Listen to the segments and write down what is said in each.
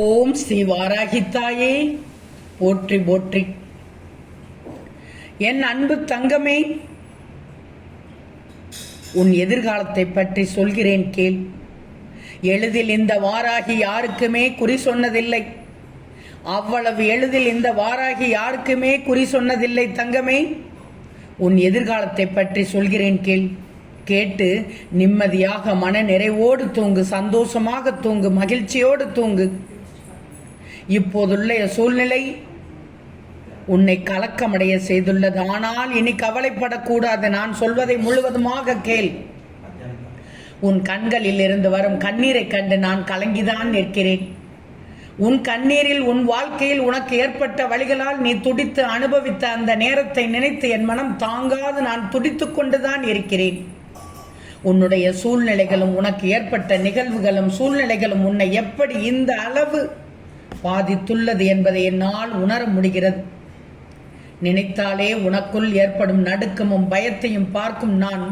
ஓம் ஸ்ரீ வாராகித்தாயே. போற்றி போற்றி. என் அன்பு தங்கமே உன் எதிர்காலத்தை பற்றி சொல்கிறேன் கேள். எளிதில் இந்த வாராகி யாருக்குமே குறி சொன்னதில்லை. அவ்வளவு எளிதில் இந்த வாராகி யாருக்குமே குறி சொன்னதில்லை தங்கமே. உன் எதிர்காலத்தை பற்றி சொல்கிறேன் கேள். கேட்டு நிம்மதியாக மன நிறைவோடு தூங்கு சந்தோஷமாக தூங்கு மகிழ்ச்சியோடு தூங்கு. இப்போதுள்ள சூழ்நிலை உன்னை கலக்கமடைய செய்துள்ளது. ஆனால் இனி கவலைப்படக்கூடாது. நான் சொல்வதை முழுவதுமாக கேள். உன் கண்களில் இருந்து வரும் கண்ணீரை கண்டு நான் கலங்கிதான் நிற்கிறேன். உன் கண்ணீரில் உன் வாழ்க்கையில் உனக்கு ஏற்பட்ட வழிகளால் நீ துடித்து அனுபவித்த அந்த நேரத்தை நினைத்து என் மனம் தாங்காது. நான் துடித்து கொண்டுதான் இருக்கிறேன். உன்னுடைய சூழ்நிலைகளும் உனக்கு ஏற்பட்ட நிகழ்வுகளும் சூழ்நிலைகளும் உன்னை எப்படி இந்த அளவு பாதித்துள்ளது என்பதை என்னால் உணர முடிகிறது. நினைத்தாலே உனக்குள் ஏற்படும் நடுக்கமும் பயத்தையும் பார்க்கும் நான்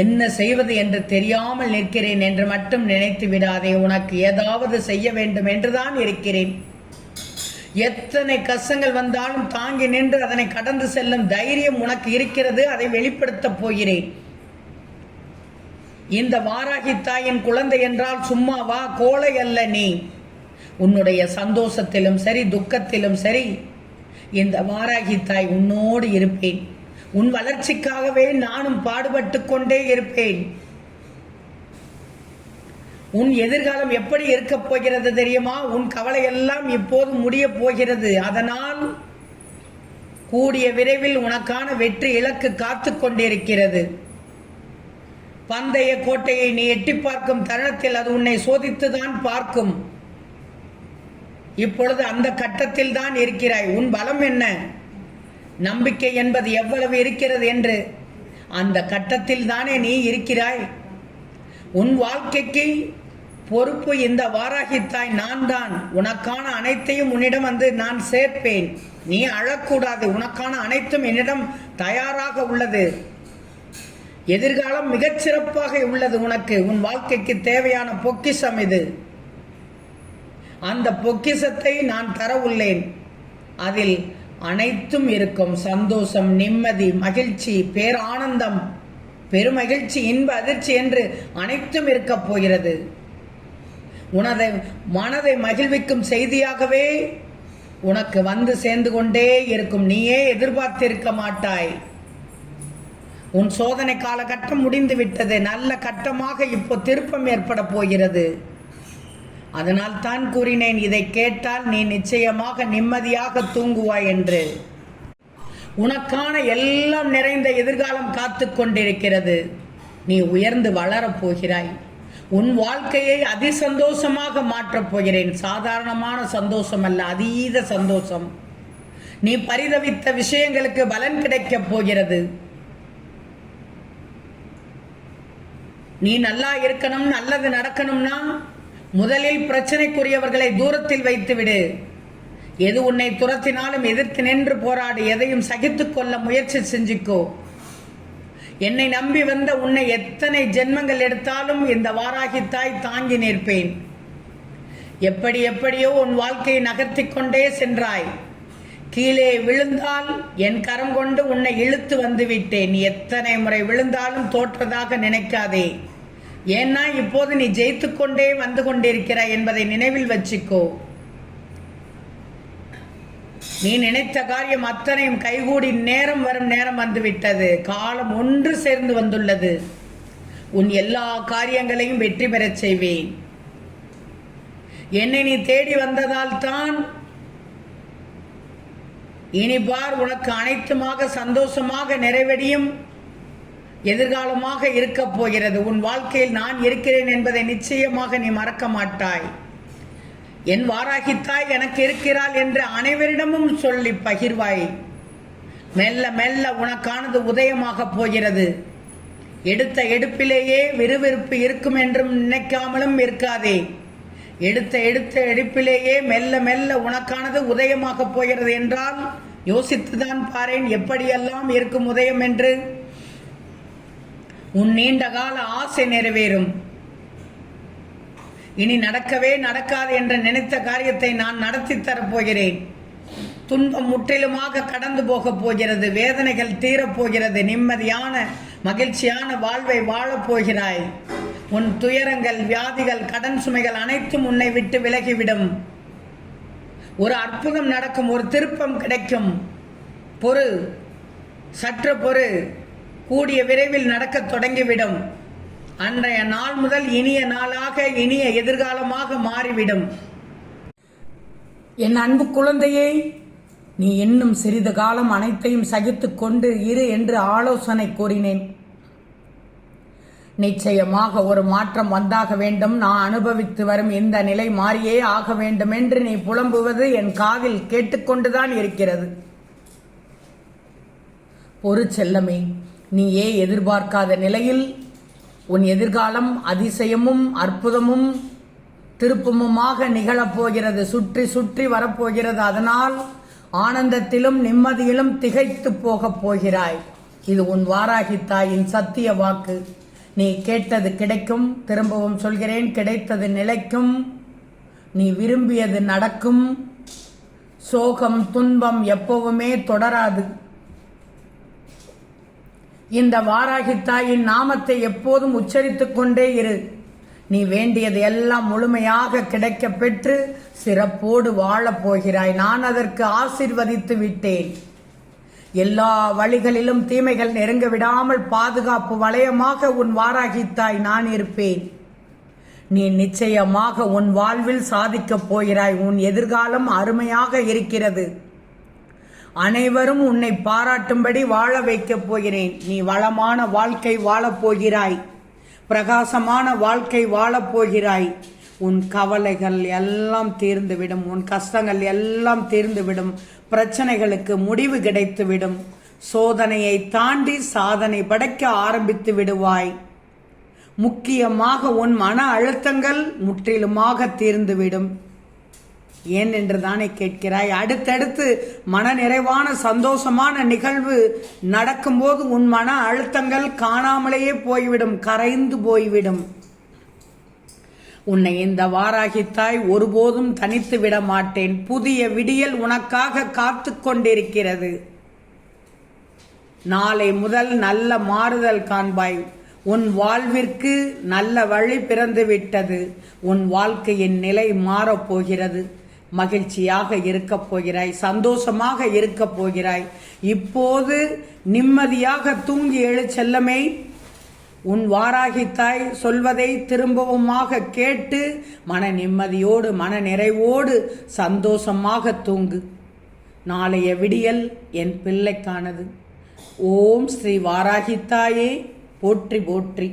என்ன செய்வது என்று தெரியாமல் நிற்கிறேன் என்று மட்டும் நினைத்து விடாதே உனக்கு ஏதாவது செய்ய வேண்டும் என்றுதான் இருக்கிறேன். எத்தனை கஷ்டங்கள் வந்தாலும் தாங்கி நின்று அதனை கடந்து செல்லும் தைரியம் உனக்கு இருக்கிறது அதை வெளிப்படுத்தப் போகிறேன். இந்த வாராகி தாயின் குழந்தை என்றால் சும்மாவா கோழை அல்ல நீ. உன்னுடைய சந்தோஷத்திலும் சரி துக்கத்திலும் சரி இந்த வாராகி தாய் உன்னோடு இருப்பேன். உன் வளர்ச்சிக்காகவே நானும் பாடுபட்டு கொண்டே இருப்பேன். உன் எதிர்காலம் எப்படி இருக்க போகிறது தெரியுமா? உன் கவலை எல்லாம் இப்போது முடிய போகிறது. அதனால் கூடிய விரைவில் உனக்கான வெற்றி இலக்கு காத்து கொண்டிருக்கிறது. பந்தய கோட்டையை நீ எட்டி பார்க்கும் தருணத்தில் அது உன்னை சோதித்துதான் பார்க்கும். இப்பொழுது அந்த கட்டத்தில் தான் இருக்கிறாய். உன் பலம் என்ன? நம்பிக்கை என்பது எவ்வளவு இருக்கிறது என்று? அந்த கட்டத்தில் தானே நீ இருக்கிறாய். உன் வாழ்க்கைக்கு பொறுப்பு இந்த வாராகித்தாய். நான் தான். உனக்கான அனைத்தையும் உன்னிடம் வந்து நான் சேர்ப்பேன். நீ அழக்கூடாது. உனக்கான அனைத்தும் என்னிடம் தயாராக உள்ளது. எதிர்காலம் மிகச் சிறப்பாக உள்ளது உனக்கு. உன் வாழ்க்கைக்கு தேவையான பொக்கிஷம் இது. அந்த பொக்கிஷத்தை நான் தர உள்ளேன். அதில் அனைத்தும் இருக்கும். சந்தோஷம் நிம்மதி மகிழ்ச்சி பேரானந்தம் பெருமகிழ்ச்சி இன்ப அதிர்ச்சி என்று அனைத்தும் இருக்கப் போகிறது. உனதை மனதை மகிழ்விக்கும் செய்தியாகவே உனக்கு வந்து சேர்ந்து கொண்டே இருக்கும். நீயே எதிர்பார்த்திருக்க மாட்டாய். உன் சோதனை காலகட்டம் முடிந்து விட்டது. நல்ல கட்டமாக இப்போ திருப்பம் ஏற்பட போகிறது. அதனால் தான் கூறினேன் இதை கேட்டால் நீ நிச்சயமாக நிம்மதியாக தூங்குவாய் என்று. உனக்கான எல்லாம் நிறைந்த எதிர்காலம் காத்து கொண்டிருக்கிறது. நீ உயர்ந்து வளரப் போகிறாய். உன் வாழ்க்கையை அதி சந்தோஷமாக மாற்றப் போகிறேன். சாதாரணமான சந்தோஷம் அல்ல அதீத சந்தோஷம். நீ பரிதவித்த விஷயங்களுக்கு பலன் கிடைக்கப் போகிறது. நீ நல்லா இருக்கணும் நல்லது நடக்கணும்னா முதலில் பிரச்சனைக்குரியவர்களை தூரத்தில் வைத்துவிடு. எது உன்னை துரத்தினாலும் எதிர்த்து நின்று போராடு எதையும் சகித்து கொள்ள முயற்சி செஞ்சுக்கோ. என்னை நம்பி வந்த உன்னை எத்தனை ஜென்மங்கள் எடுத்தாலும் இந்த வாராகித்தாய் தாங்கி நிற்பேன். எப்படி எப்படியோ உன் வாழ்க்கையை நகர்த்தி கொண்டே சென்றாய். கீழே விழுந்தால் என் கரம் கொண்டு உன்னை இழுத்து வந்து விட்டேன் எத்தனை முறை விழுந்தாலும் தோற்றதாக நினைக்காதே. ஏன்னா இப்போது நீ ஜெயித்து கொண்டே வந்து கொண்டிருக்கிறாய் என்பதை நினைவில் வச்சுக்கோ. நீ நினைத்த காரியம் அத்தனையும் கைகூடி நேரம் வரும் நேரம் வந்துவிட்டது. காலம் ஒன்று சேர்ந்து வந்துள்ளது. உன் எல்லா காரியங்களையும் வெற்றி பெறச் செய்வேன். என்னை நீ தேடி வந்ததால் தான் இனி பார் உனக்கு அனைத்துமாக சந்தோஷமாக நிறைவடியும். எதிர்காலமாக இருக்கப் போகிறது. உன் வாழ்க்கையில் நான் இருக்கிறேன் என்பதை நிச்சயமாக நீ மறக்க மாட்டாய். என் வாராகித்தாய் எனக்கு இருக்கிறாள் என்று அனைவரிடமும் சொல்லி பகிர்வாய். மெல்ல மெல்ல உனக்கானது உதயமாக போகிறது. எடுத்த எடுப்பிலேயே விறுவிறுப்பு இருக்கும் என்றும் நினைக்காமலும் இருக்காதே. எடுத்த எடுத்த எடுப்பிலேயே மெல்ல மெல்ல உனக்கானது உதயமாக போகிறது என்றால் யோசித்துதான் பாரேன் எப்படியெல்லாம் இருக்கும் உதயம் என்று? உன் நீண்ட கால ஆசை நிறைவேறும். இனி நடக்கவே நடக்காது என்று நினைத்த காரியத்தை நான் நடத்தி தரப்போகிறேன். துன்பம் முற்றிலுமாக கடந்து போகப் போகிறது வேதனைகள் தீரப்போகிறது நிம்மதியான மகிழ்ச்சியான வாழ்வை வாழப் போகிறாய். உன் துயரங்கள் வியாதிகள் கடன் சுமைகள் அனைத்தும் உன்னை விட்டு விலகிவிடும். ஒரு அற்புதம் நடக்கும் ஒரு திருப்பம் கிடைக்கும். பொறு சற்று பொறு. கூடிய விரைவில் நடக்கத் தொடங்கிவிடும். அன்றைய நாள் முதல் இனிய நாளாக இனிய எதிர்காலமாக மாறிவிடும். என் அன்பு குழந்தையே நீ இன்னும் சிறிது காலம் அனைத்தையும் சகித்து கொண்டு இரு என்று ஆலோசனை கூறினேன். நிச்சயமாக ஒரு மாற்றம் வந்தாக வேண்டும். நான் அனுபவித்து வரும் இந்த நிலை மாறியே ஆக வேண்டும் என்று நீ புலம்புவது என் காதில் கேட்டுக்கொண்டுதான் இருக்கிறது. பொறு செல்லமே நீயே எதிர்பார்க்காத நிலையில் உன் எதிர்காலம் அதிசயமும் அற்புதமும் திருப்பமுமாக நிகழப்போகிறது சுற்றி சுற்றி வரப்போகிறது. அதனால் ஆனந்தத்திலும் நிம்மதியிலும் திகைத்து போகப் போகிறாய். இது உன் வாராகி தாயின் சத்திய வாக்கு. நீ கேட்டது கிடைக்கும் திரும்பவும் சொல்கிறேன் கிடைத்தது நிலைக்கும். நீ விரும்பியது நடக்கும். சோகம் துன்பம் எப்பவுமே தொடராது. இந்த வாராகி தாயின் நாமத்தை எப்போதும் உச்சரித்துக் கொண்டே இரு. நீ வேண்டியது எல்லாம் முழுமையாக கிடைக்க பெற்று சிறப்போடு வாழப் போகிறாய். நான் அதற்கு ஆசிர்வதித்து விட்டேன். எல்லா வழிகளிலும் தீமைகள் நெருங்க விடாமல் பாதுகாப்பு வளையமாக உன் வாராகித்தாய் நான் இருப்பேன். நீ நிச்சயமாக உன் வாழ்வில் சாதிக்கப் போகிறாய். உன் எதிர்காலம் அருமையாக இருக்கிறது. அனைவரும் உன்னை பாராட்டும்படி வாழ வைக்கப் போகிறேன். நீ வளமான வாழ்க்கை வாழப் போகிறாய். பிரகாசமான வாழ்க்கை வாழப்போகிறாய் உன் கவலைகள் எல்லாம் தீர்ந்துவிடும். உன் கஷ்டங்கள் எல்லாம் தீர்ந்துவிடும். பிரச்சனைகளுக்கு முடிவு கிடைத்துவிடும். சோதனையை தாண்டி சாதனை படைக்க ஆரம்பித்து விடுவாய். முக்கியமாக உன் மன அழுத்தங்கள் முற்றிலுமாக தீர்ந்துவிடும். ஏன் என்று தானே கேட்கிறாய்? அடுத்தடுத்து மன நிறைவான சந்தோஷமான நிகழ்வு நடக்கும்போது உன் மன அழுத்தங்கள் காணாமலேயே போய்விடும் கரைந்து போய்விடும். உன்னை இந்த வாராகித்தாய் ஒருபோதும் தனித்து விட மாட்டேன். புதிய விடியல் உனக்காக காத்து கொண்டிருக்கிறது. நாளை முதல் நல்ல மாறுதல் காண்பாய். உன் வாழ்விற்கு நல்ல வழி பிறந்து விட்டது உன் வாழ்க்கையின் நிலை மாறப்போகிறது. மகிழ்ச்சியாக இருக்கப் போகிறாய் சந்தோஷமாக இருக்கப் போகிறாய். இப்போது நிம்மதியாக தூங்கி எழு செல்லமே. உன் வாராகித்தாய் சொல்வதை திரும்பவுமாக கேட்டு மன நிம்மதியோடு மன நிறைவோடு சந்தோஷமாக தூங்கு. நாளைய விடியல் என் பிள்ளைக்கானது. ஓம் ஸ்ரீ வாராகித்தாயே போற்றி போற்றி.